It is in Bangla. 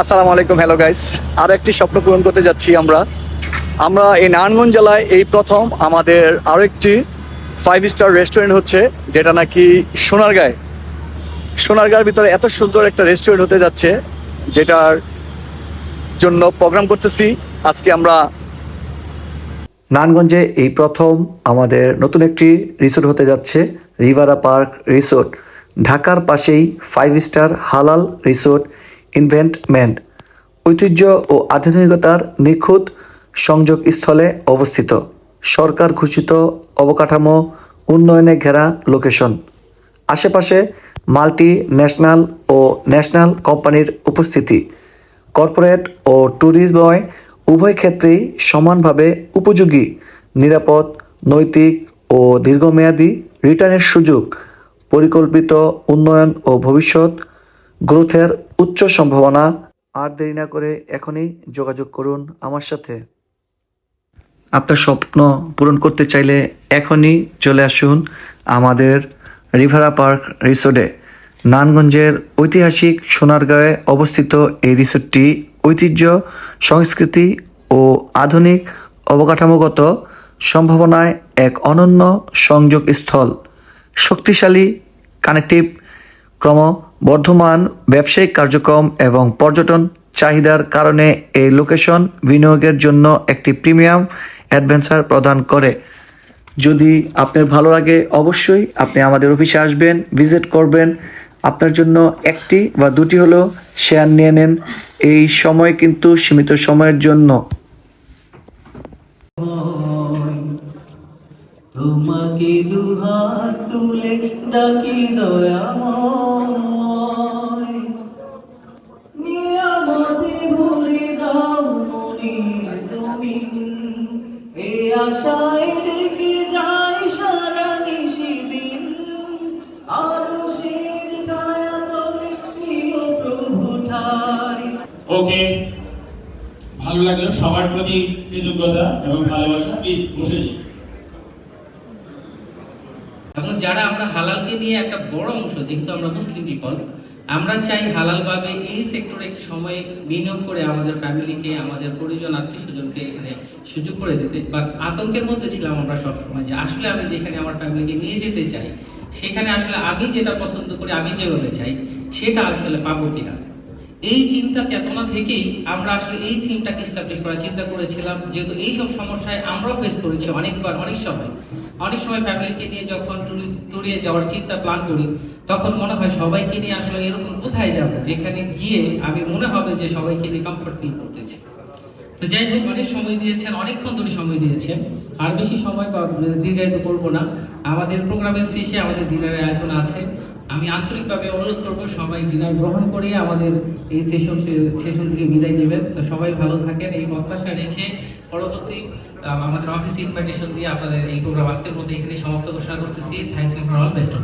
আসসালামু আলাইকুম হ্যালো গাইস আর একটি স্বপ্ন পূরণ করতে যাচ্ছি আমরা। আমরা এই নারায়ণগঞ্জ জেলায় এই প্রথম আমাদের আরও একটি ফাইভ স্টার রেস্টুরেন্ট হচ্ছে, যেটা নাকি সোনারগাঁয়। সোনারগাঁর ভিতরে এত সুন্দর একটা রেস্টুরেন্ট হতে যাচ্ছে, যেটার জন্য প্রোগ্রাম করতেছি। আজকে আমরা নারায়ণগঞ্জে এই প্রথম আমাদের নতুন একটি রিসোর্ট হতে যাচ্ছে রিভারা পার্ক রিসোর্ট ঢাকার পাশেই ফাইভ স্টার হালাল রিসোর্ট ইনভেন্টমেন্ট ঐতিহ্য ও আধুনিকতার নিখুঁত সংযোগস্থলে অবস্থিত। সরকার ঘোষিত অবকাঠামো, উন্নয়নে ঘেরা লোকেশন আশেপাশে মাল্টি ন্যাশনাল ও ন্যাশনাল কোম্পানির উপস্থিতি। কর্পোরেট ও ট্যুরিজময় উভয় ক্ষেত্রেই সমানভাবে উপযোগী, নিরাপদ, নৈতিক ও দীর্ঘমেয়াদী রিটার্নের সুযোগ। পরিকল্পিত উন্নয়ন ও ভবিষ্যৎ গ্রোথের উচ্চ সম্ভাবনা। আর দেরি না করে এখনই যোগাযোগ করুন আমার সাথে। আপনার স্বপ্ন পূরণ করতে চাইলে এখনই চলে আসুন আমাদের রিভারা পার্ক রিসোর্টে। নানগঞ্জের ঐতিহাসিক সোনারগাঁয়ে অবস্থিত এই রিসোর্টটি ঐতিহ্য, সংস্কৃতি ও আধুনিক অবকাঠামোগত সম্ভাবনায় এক অনন্য সংযোগ স্থল শক্তিশালী কানেক্টিভ ক্রমবর্ধমান ব্যবসায়িক কার্যক্রম এবং পর্যটন চাহিদার কারণে এই লোকেশন বিনিয়োগের জন্য একটি প্রিমিয়াম অ্যাডভেঞ্চার প্রদান করে। যদি আপনার ভালো লাগে, অবশ্যই আপনি আমাদের অফিসে আসবেন, ভিজিট করবেন। আপনার জন্য একটি বা দুটি হলেও শেয়ার নিয়ে নেন। এই সময় কিন্তু সীমিত সময়ের জন্য। তোমাকে দুহাত তুলে ডাকি দয়াময়। নিয়ামতে ভরে দাও মনির তুমি এ আশায় ডেকে যায় সারা নিশিদিন। আরও শের ছায়া তলে প্রিয় প্রভু ঠাই। ওকে, ভালো লাগল সবার প্রতি কৃতজ্ঞতা এবং ভালোবাসা। প্লিজ বসে যাই এবং যারা আমরা হালালকে নিয়ে একটা বড় অংশ, যেহেতু আমরা মুসলিম পিপল আমরা চাই হালালভাবে এই সেক্টরে সময় বিনিয়োগ করে আমাদের ফ্যামিলিকে আমাদের পরিজন আত্মীয় স্বজনকে এখানে সুযোগ করে দিতে। বা আতঙ্কের মধ্যে ছিলাম আমরা সবসময় যে আসলে আমি যেখানে আমার ফ্যামিলিকে নিয়ে যেতে চাই, সেখানে আসলে আমি যেটা পছন্দ করি, আমি যেভাবে চাই, সেটা আসলে পাবো কিনা? এই চিন্তা চেতনা থেকেই আমরা আসলে এই থিমটাকে স্টাবলিশ করার চিন্তা করেছিলাম। যেহেতু এই সব সমস্যায় আমরাও ফেস করেছি অনেকবার, অনেক সময়। অনেক সময় ফ্যামিলিকে নিয়ে যখন ট্যুরে যাওয়ার চিন্তা প্ল্যান করি, তখন মনে হয় সবাইকে নিয়ে আসলে এরকম কোথায় যাব? যেখানে গিয়ে আমি মনে হবে যে সবাইকে নিয়ে কমফর্ট ফিল করতেছি। তো যাই হোক, অনেক সময় দিয়েছেন, অনেকক্ষণ ধরে সময় দিয়েছেন। আর বেশি সময় দীর্ঘায়িত করব না। আমাদের প্রোগ্রামের শেষে আমাদের ডিনারের আয়োজন আছে। আমি আন্তরিকভাবে অনুরোধ করব, সবাই ডিনার গ্রহণ করে আমাদের এই সেশন সেশন থেকে বিদায় নেবেন। তো সবাই ভালো থাকেন, এই প্রত্যাশা রেখে পরবর্তী আমাদের অফিস ইনভাইটেশন দিয়ে আপনাদের এই প্রোগ্রাম আজকের মধ্যে এখানে সমাপ্ত ঘোষণা করতেছি। Thank you for all best of